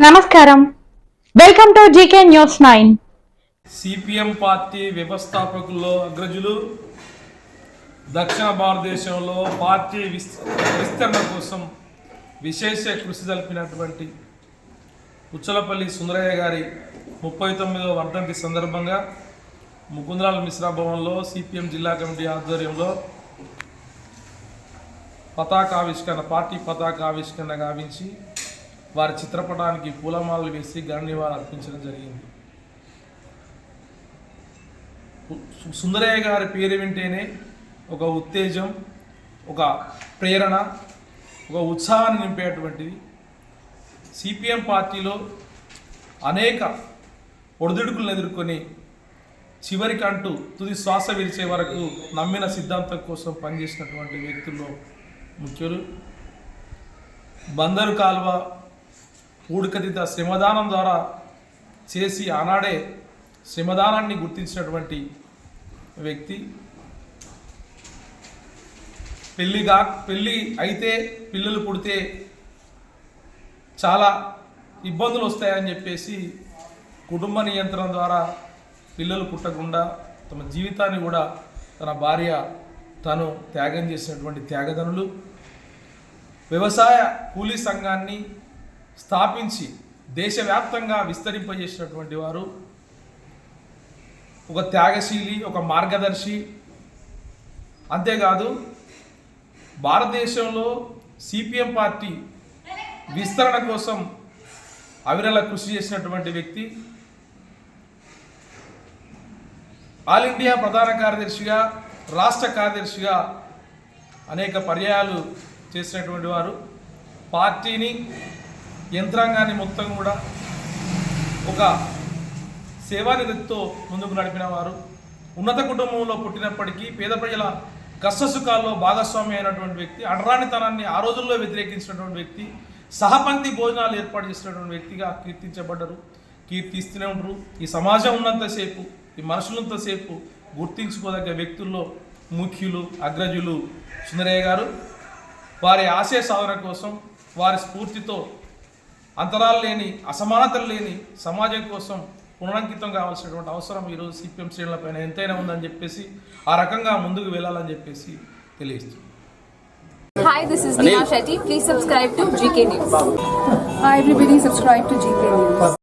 నమస్కారం. Welcome to GK news nine. CPM party వ్యవస్థాపకుల్లో అగ్రజులు దక్షిణ భారతదేశంలో పార్టీ విస్తరణ కోసం విశేష కృషి జరిపినటువంటి ఉచ్చలపల్లి సుందరయ్య గారి ముప్పై తొమ్మిదవ వర్ధంతి సందర్భంగా ముకుందరాల మిశ్రా భవన్లో సిపిఎం జిల్లా కమిటీ ఆధ్వర్యంలో పతాకావిష్కరణ పార్టీ పతాకావిష్కరణ గావించి వారి చిత్రపటానికి పూలమాలలు వేసి ఘన నివాళులు అర్పించడం జరిగింది. సుందరయ్య గారి పేరు వింటేనే ఒక ఉత్తేజం ఒక ప్రేరణ ఒక ఉత్సాహాన్ని నింపేటువంటిది. సిపిఎం పార్టీలో అనేక ఒడిదుడుకులను ఎదుర్కొని చివరికంటూ తుది శ్వాస విరిచే వరకు నమ్మిన సిద్ధాంతం కోసం పనిచేసినటువంటి వ్యక్తుల్లో ముఖ్యులు బందరు కాలువ పూడికతీత శ్రమదానం ద్వారా చేసి ఆనాడే శ్రమదానాన్ని గుర్తించినటువంటి వ్యక్తి. పెళ్ళిగా పెళ్ళి అయితే పిల్లలు పుడితే చాలా ఇబ్బందులు వస్తాయని చెప్పేసి కుటుంబ నియంత్రణ ద్వారా పిల్లలు పుట్టకుండా తమ జీవితాన్ని కూడా తన భార్య తను త్యాగం చేసినటువంటి త్యాగదనులు వ్యవసాయ కూలీ సంఘాన్ని స్థాపించి దేశవ్యాప్తంగా విస్తరింపజేసినటువంటి వారు ఒక త్యాగశీలి ఒక మార్గదర్శి. అంతేకాదు భారతదేశంలో సిపిఎం పార్టీ విస్తరణ కోసం అవిరల కృషి చేసినటువంటి వ్యక్తి. ఆల్ ఇండియా ప్రధాన కార్యదర్శిగా రాష్ట్ర కార్యదర్శిగా అనేక పర్యాయాలు చేసినటువంటి వారు. పార్టీని యంత్రాంగాన్ని మొత్తం కూడా ఒక సేవానిధితో ముందుకు నడిపిన వారు ఉన్నత కుటుంబంలో పుట్టినప్పటికీ పేద ప్రజల కష్టసుఖాల్లో భాగస్వామి అయినటువంటి వ్యక్తి అడ్రానితనాన్ని ఆ రోజుల్లో వ్యతిరేకించినటువంటి వ్యక్తి సహపంక్తి భోజనాలు ఏర్పాటు చేసినటువంటి వ్యక్తిగా కీర్తించబడ్డరు. కీర్తిస్తూనే ఉంటారు ఈ సమాజం ఉన్నంతసేపు ఈ మనుషులంతసేపు గుర్తించుకోదగ్గ వ్యక్తుల్లో ముఖ్యులు అగ్రజులు సుందరయ్య గారు. వారి ఆశయ సాధన కోసం వారి స్ఫూర్తితో అంతరాలు లేని అసమానతలు లేని సమాజం కోసం పునరంకితం కావాల్సినటువంటి అవసరం ఈరోజు సిపిఎం శ్రేణులపైన ఎంతైనా ఉందని చెప్పేసి ఆ రకంగా ముందుకు వెళ్ళాలని చెప్పేసి తెలియజేస్తుంది Hi, this is Neha Shetty. Please subscribe to GK News. Hi everybody, subscribe to GK News.